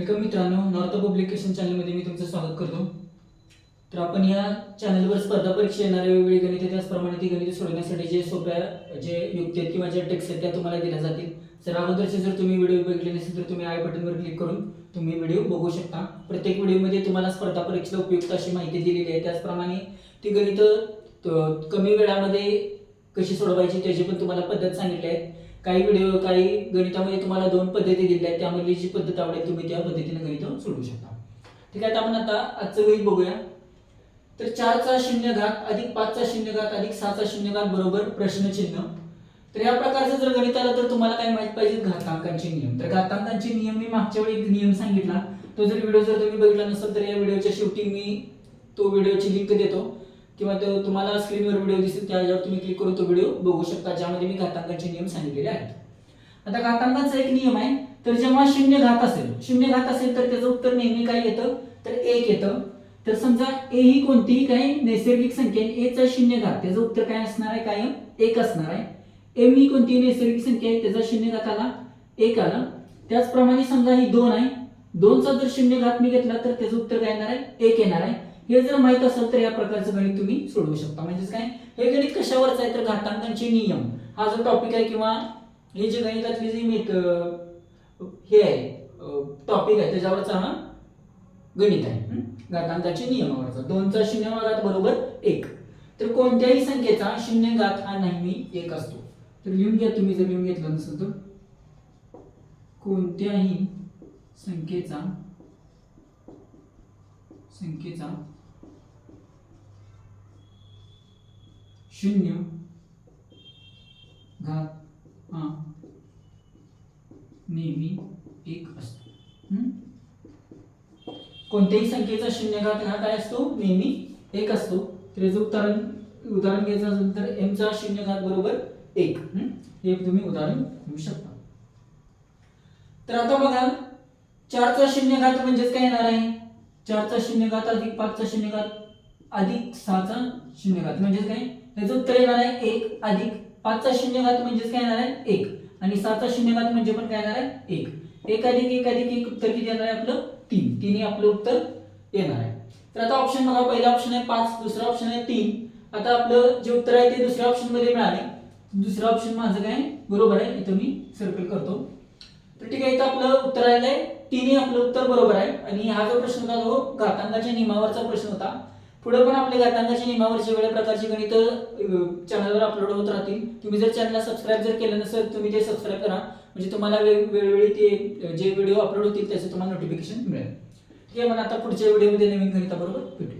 Welcome मित्रांनो north publication चॅनलमध्ये मी तुमचं स्वागत करतो. तर आपण या चॅनलवर स्पर्धा परीक्षा येणारे वेगवेगळी गणिते त्याचप्रमाणे ती गणिते सोडवण्यासाठी जे सोप्या जे युक्ती आहेत किंवा ज्या टेक्स्ट आहेत त्या तुम्हाला दिल्या जातील. जर अगोदरचे जर तुम्ही व्हिडिओ बघितले नसेल तर तुम्ही आय बटनवर क्लिक करून तुम्ही व्हिडिओ बघू शकता. प्रत्येक व्हिडिओमध्ये तुम्हाला स्पर्धा परीक्षेला उपयुक्त अशी माहिती दिलेली आहे. त्याचप्रमाणे ती गणितं कमी वेळामध्ये कशी सोडवायची त्याची पण तुम्हाला पद्धत सांगितली आहे. काही व्हिडिओ काही गणितामध्ये तुम्हाला दोन पद्धती दिल्या आहेत. त्यामधली जी पद्धत आवडेल तुम्ही त्या पद्धतीने गणित सोडवू शकता. ठीक आहे आता आपण आता आजचं गणित बघूया. तर चारचा शून्य घात अधिक पाचचा शून्य घात अधिक सहाचा शून्य घात बरोबर प्रश्नचिन्ह. तर या प्रकारचं जर गणित आलं तर तुम्हाला काय माहीत पाहिजे? घातांकांचे नियम. तर घातांकांचे नियम मी मागच्या वेळी एक नियम सांगितला. तो जर व्हिडिओ जर तुम्ही बघितला नसेल तर या व्हिडिओच्या शेवटी मी तो व्हिडिओची लिंक देतो. किंवा तो तुम्हाला स्क्रीनवर व्हिडिओ दिसेल त्याच्यावर तुम्ही क्लिक करून तो व्हिडिओ बघू शकता ज्यामध्ये मी घातांकांचे नियम सांगितलेले आहेत. आता घातांकांचा एक नियम आहे तर जेव्हा शून्य घात असेल शून्य घात असेल तर त्याचं उत्तर नेहमी काय येतं? तर एक येतं. तर समजा ए ही कोणतीही काही नैसर्गिक संख्या आहे एचा शून्य घात त्याचं उत्तर काय असणार आहे? कायम एक असणार आहे. एम ही कोणतीही नैसर्गिक संख्या आहे त्याचा शून्य घात आला एक आला. त्याचप्रमाणे समजा ही दोन आहे. दोनचा जर शून्य घात मी घेतला तर त्याचं उत्तर काय येणार आहे? एक येणार आहे. हे जर माहीत असेल तर या प्रकारचं गणित तुम्ही सोडवू शकता. म्हणजेच काय? हे गणित कशावरच आहे तर घातांकांचे नियम. हा जो टॉपिक आहे किंवा हे जे गणितातली जी मेथ हे आहे टॉपिक आहे त्याच्यावरचा हा गणित आहे. हं? घातांकाचे नियमावरचा. दोनचा शून्य घात बरोबर एक. तर कोणत्याही संख्येचा शून्य घात हा नेहमी एक असतो. तर लिहून घ्या तुम्ही जर लिहून घेतलं नसेल तर. कोणत्याही संख्येचा संख्येचा शून्य घात हा नेहमी एक असतो. कोणत्याही संख्येचा शून्य घात हा काय असतो? नेहमी एक असतो. तर याचं उदाहरण उदाहरण घ्यायचं असेल तर एमचा शून्य घात बरोबर एक. हे तुम्ही उदाहरण घेऊ शकता. तर आता बघा चारचा शून्य घात म्हणजेच काय येणार आहे? चारचा शून्य घात अधिक पाचचा शून्यघात अधिक सहाचा शून्य घात म्हणजेच काय? त्याचं उत्तर येणार आहे एक अधिक पाचचा शून्य घात म्हणजेच काय येणार आहे? एक. आणि सातचा शून्यघात म्हणजे पण काय येणार आहे? एक. एक अधिक एक अधिक एक उत्तर किती येणार आहे आपलं? तीन. तिन्ही आपलं उत्तर येणार आहे. तर आता ऑप्शन बघा. पहिला ऑप्शन आहे पाच दुसरा ऑप्शन आहे तीन. आता आपलं जे उत्तर आहे ते दुसऱ्या ऑप्शनमध्ये मिळाले. दुसरा ऑप्शन माझं काय? बरोबर आहे. इथं मी सर्कल करतो. तर ठीक आहे इथं आपलं उत्तर आहे तिन्ही आपलं उत्तर बरोबर आहे. आणि हा जो प्रश्न होता तो घातांकाच्या नियमावरचा प्रश्न होता. पुढे पण आपले घातांकाच्या नियमावरचे वेगळ्या प्रकारची गणित चॅनलवर अपलोड होत राहतील. तुम्ही जर चॅनलला सबस्क्राईब जर केलं नसेल तुम्ही ते सबस्क्राईब करा. म्हणजे तुम्हाला वेळोवेळी ते जे व्हिडिओ अपलोड होतील त्याचं तुम्हाला नोटिफिकेशन मिळेल. ठीक आहे मग आता पुढच्या व्हिडिओमध्ये नवीन गणिताबरोबर भेटू